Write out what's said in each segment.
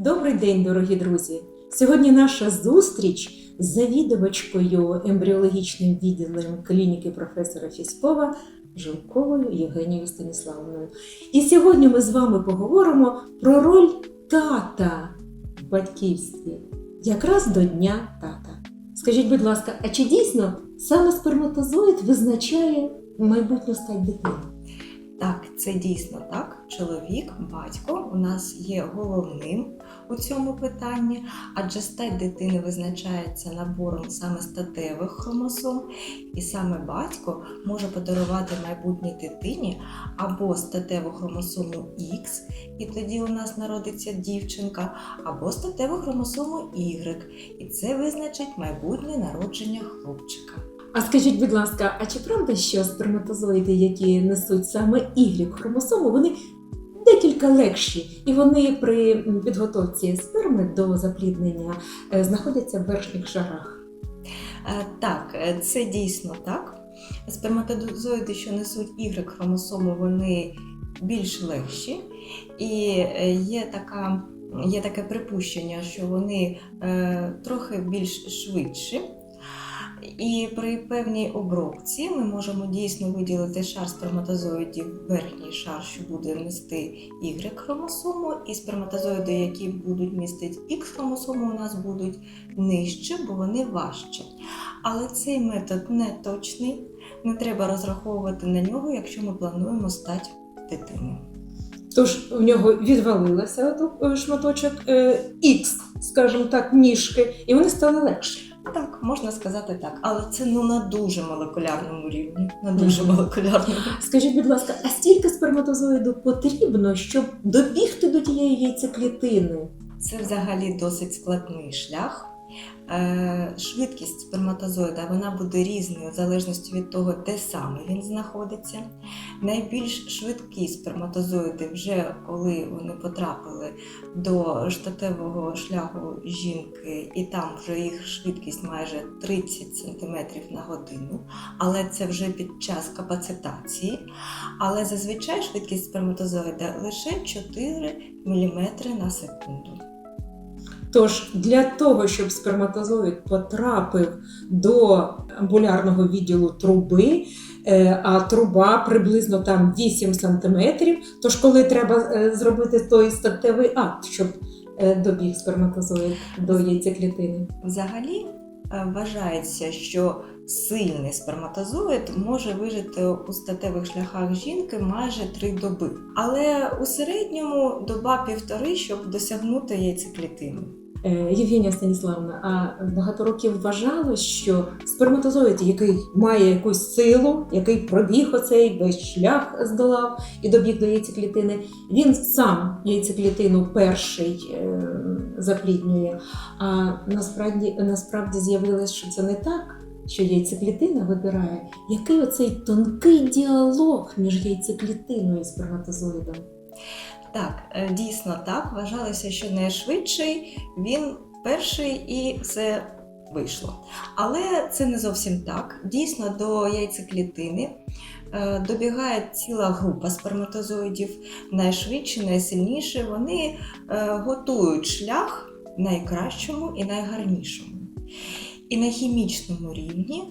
Добрий день, дорогі друзі! Сьогодні наша зустріч з завідувачкою ембріологічним відділом клініки професора Фіськова Жилковою Євгенією Станіславовною. І сьогодні ми з вами поговоримо про роль тата в батьківстві, якраз до Дня тата. Скажіть, будь ласка, а чи дійсно саме сперматозоїд визначає майбутню стать дитини? Так, це дійсно так. Чоловік, батько у нас є головним у цьому питанні, адже стать дитини визначається набором саме статевих хромосом, і саме батько може подарувати майбутній дитині або статеву хромосому X, і тоді у нас народиться дівчинка, або статеву хромосому Y, і це визначить майбутнє народження хлопчика. А скажіть, будь ласка, а чи правда, що сперматозоїди, які несуть саме Y хромосому, вони декілька легші, і вони при підготовці сперми до запліднення е, знаходяться в верхніх шарах? Е, Так, е, це дійсно так. Сперматозоїди, що несуть Y хромосому, вони більш легші, і є така. Є таке припущення, що вони трохи більш швидші. І при певній обробці ми можемо дійсно виділити шар сперматозоїдів, верхній шар, що буде нести Y хромосому, і сперматозоїди, які будуть містити X хромосому, у нас будуть нижче, бо вони важчі. Але цей метод не точний, не треба розраховувати на нього, якщо ми плануємо стати дитиною. Тож у нього відвалилося ото, е, шматочок е, X, скажімо так, ніжки, і вони стали легші. Так, можна сказати так, але це ну на дуже молекулярному рівні. На дуже молекулярному. Скажіть, будь ласка, а стільки сперматозоїду потрібно, щоб добігти до тієї яйцеклітини? Це взагалі досить складний шлях. Е, Швидкість сперматозоїда вона буде різною в залежності від того, де саме він знаходиться. Найбільш швидкі сперматозоїди, вже коли вони потрапили до штатевого шляху жінки, і там вже їх швидкість майже 30 см на годину, але це вже під час капацитації. Але зазвичай швидкість сперматозоїда лише 4 мм на секунду. Тож для того, щоб сперматозоїд потрапив до амбулярного відділу труби, е, а труба приблизно там 8 см, тож коли треба е, зробити той статевий акт, щоб е, добіг сперматозоїд до яйцеклітини? Взагалі вважається, що сильний сперматозоїд може вижити у статевих шляхах жінки майже три доби. Але у середньому доба півтори, щоб досягнути яйцеклітини. Е, Євгенія Станіславовна, а багато років вважалось, що сперматозоїд, який має якусь силу, який пробіг оцей весь шлях здолав і добіг до яйцеклітини, він сам яйцеклітину перший е, запліднює. А насправді, насправді з'явилось, що це не так. Що яйцеклітина вибирає, який оцей тонкий діалог між яйцеклітиною і сперматозоїдом. Так, е, дійсно так. Вважалося, що найшвидший він перший і все вийшло. Але це не зовсім так. Дійсно, до яйцеклітини е, добігає ціла група сперматозоїдів, найшвидші, найсильніші. Вони е, готують шлях найкращому і найгарнішому. І на хімічному рівні,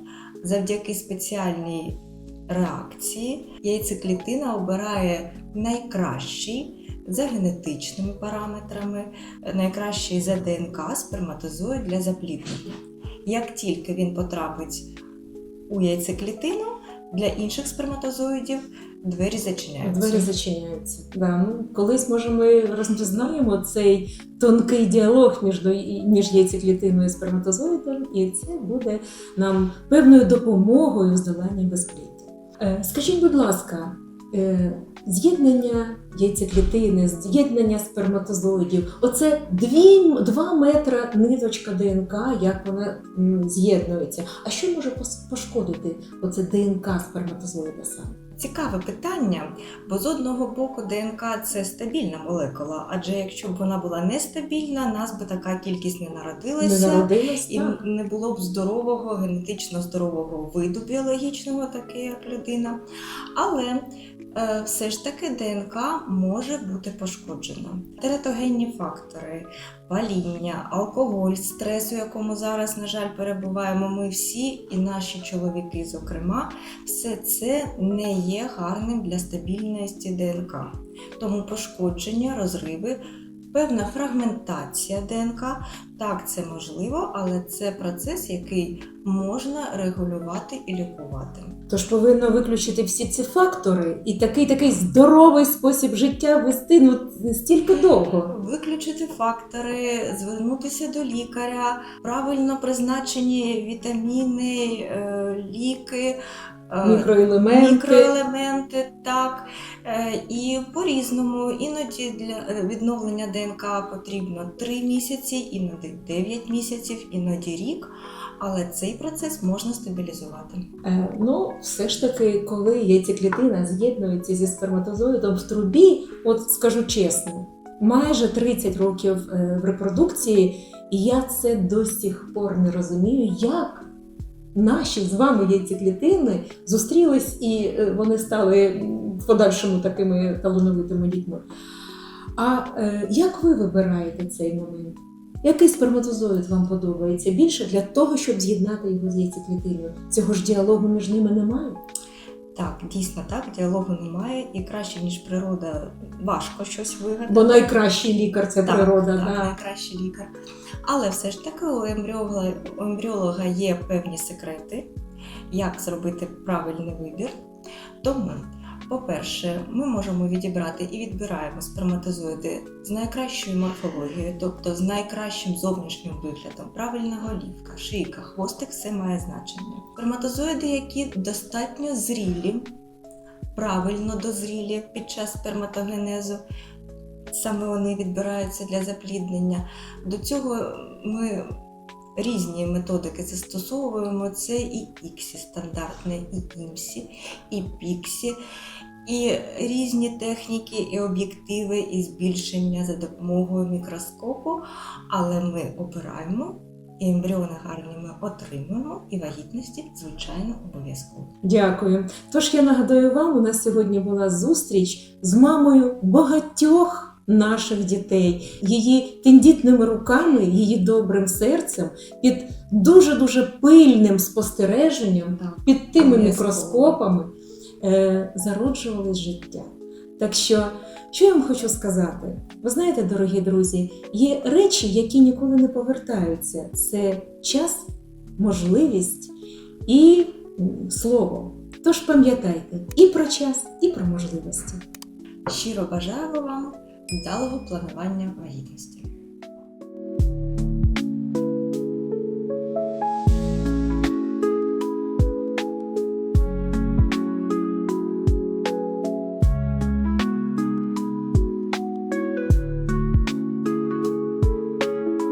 завдяки спеціальній реакції, яйцеклітина обирає найкращий за генетичними параметрами, найкращий за ДНК сперматозоїд для запліднення. Як тільки він потрапить у яйцеклітину, для інших сперматозоїдів двері зачиняються. Двері зачиняються. Да. Ну, колись може ми розпізнаємо цей тонкий діалог між, між яйцеклітиною і сперматозоїдом, і це буде нам певною допомогою в здоланні безпліддя. Е, Скажіть, будь ласка, з'єднання яйцеклітини, з'єднання сперматозоїдів, оце дві, два метра ниточка ДНК, як вона з'єднується. А що може пошкодити оце ДНК сперматозоїда саме? Цікаве питання, бо з одного боку ДНК це стабільна молекула, адже якщо б вона була нестабільна, нас би така кількість не Не народилася. народилась, І так? не було б здорового, генетично здорового виду біологічного, таке як людина. Але е, все ж таки ДНК може бути пошкоджена. Тератогенні фактори, паління, алкоголь, стрес, у якому зараз, на жаль, перебуваємо ми всі, і наші чоловіки, зокрема, все це не є гарним для стабільності ДНК. Тому пошкодження, розриви, певна фрагментація ДНК так, це можливо, але це процес, який можна регулювати і лікувати. Тож повинно виключити всі ці фактори і такий такий здоровий спосіб життя вести ну стільки довго. Виключити фактори, звернутися до лікаря, правильно призначені вітаміни, е, ліки. Е, Мікроелементи. Мікроелементи, так. Е, І по-різному. Іноді для е, відновлення ДНК потрібно 3 місяці, іноді 9 місяців, іноді рік. Але цей процес можна стабілізувати. Е, ну, все ж таки, коли яйцеклітина з'єднується зі сперматозоїдом в трубі, от скажу чесно, майже 30 років в репродукції, і я це до сих пор не розумію, як наші з вами яйцеклітини зустрілись і е, вони стали в подальшому такими талановитими дітьми. А е, як ви вибираєте цей момент? Який сперматозоїд вам подобається більше для того, щоб з'єднати його з яйцеклітиною? Цього ж діалогу між ними немає. Так, дійсно так, діалогу немає, і краще, ніж природа, важко щось вигадати. Бо найкращий лікар це Так, природа. так, да. найкращий лікар. Але все ж таки у ембріолога, у ембріолога є певні секрети, як зробити правильний вибір. Тому, по-перше, ми можемо відібрати і відбираємо сперматозоїди з найкращою морфологією, тобто з найкращим зовнішнім виглядом, правильна голівка, шийка, хвостик, все має значення. Сперматозоїди, які достатньо зрілі, правильно дозрілі під час сперматогенезу, саме вони відбираються для запліднення. До цього ми різні методики застосовуємо. Це і іксі стандартне, і імсі, і піксі, і різні техніки, і об'єктиви, і збільшення за допомогою мікроскопу. Але ми обираємо. І ембріони гарні ми отримуємо, і вагітності, звичайно, обов'язково. Дякую. Тож я нагадаю вам, у нас сьогодні була зустріч з мамою багатьох наших дітей, її тендітними руками, її добрим серцем, під дуже дуже пильним спостереженням, під тими мікроскопами зароджувалось життя. Так що, що я вам хочу сказати? Ви знаєте, дорогі друзі, є речі, які ніколи не повертаються. Це час, можливість і слово. Тож пам'ятайте і про час, і про можливості. Щиро бажаю вам вдалого планування вагітності.